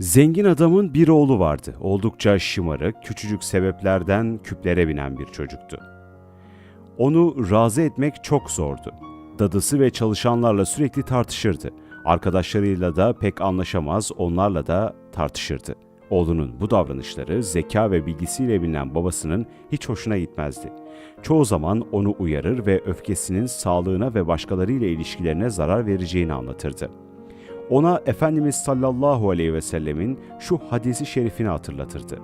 Zengin adamın bir oğlu vardı. Oldukça şımarık, küçücük sebeplerden küplere binen bir çocuktu. Onu razı etmek çok zordu. Dadısı ve çalışanlarla sürekli tartışırdı. Arkadaşlarıyla da pek anlaşamaz, onlarla da tartışırdı. Oğlunun bu davranışları zeka ve bilgisiyle bilinen babasının hiç hoşuna gitmezdi. Çoğu zaman onu uyarır ve öfkesinin sağlığına ve başkalarıyla ilişkilerine zarar vereceğini anlatırdı ona Efendimiz sallallahu aleyhi ve sellemin şu hadisi şerifini hatırlatırdı.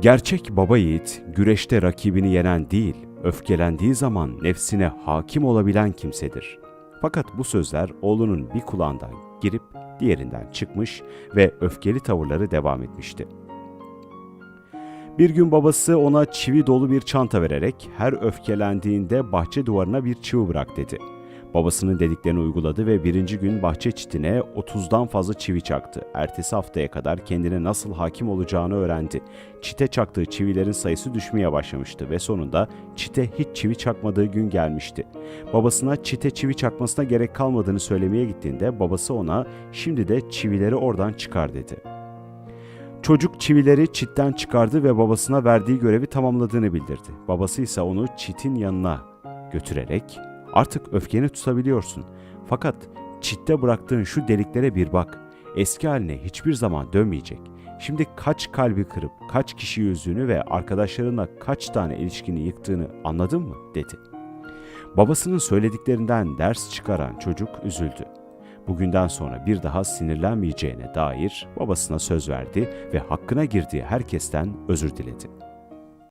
Gerçek baba yiğit güreşte rakibini yenen değil, öfkelendiği zaman nefsine hakim olabilen kimsedir. Fakat bu sözler oğlunun bir kulağından girip diğerinden çıkmış ve öfkeli tavırları devam etmişti. Bir gün babası ona çivi dolu bir çanta vererek her öfkelendiğinde bahçe duvarına bir çivi bırak dedi. Babasının dediklerini uyguladı ve birinci gün bahçe çitine 30'dan fazla çivi çaktı. Ertesi haftaya kadar kendine nasıl hakim olacağını öğrendi. Çite çaktığı çivilerin sayısı düşmeye başlamıştı ve sonunda çite hiç çivi çakmadığı gün gelmişti. Babasına çite çivi çakmasına gerek kalmadığını söylemeye gittiğinde babası ona şimdi de çivileri oradan çıkar dedi. Çocuk çivileri çitten çıkardı ve babasına verdiği görevi tamamladığını bildirdi. Babası ise onu çitin yanına götürerek Artık öfkeni tutabiliyorsun. Fakat çitte bıraktığın şu deliklere bir bak. Eski haline hiçbir zaman dönmeyecek. Şimdi kaç kalbi kırıp kaç kişi üzdüğünü ve arkadaşlarına kaç tane ilişkini yıktığını anladın mı?" dedi. Babasının söylediklerinden ders çıkaran çocuk üzüldü. Bugünden sonra bir daha sinirlenmeyeceğine dair babasına söz verdi ve hakkına girdiği herkesten özür diledi.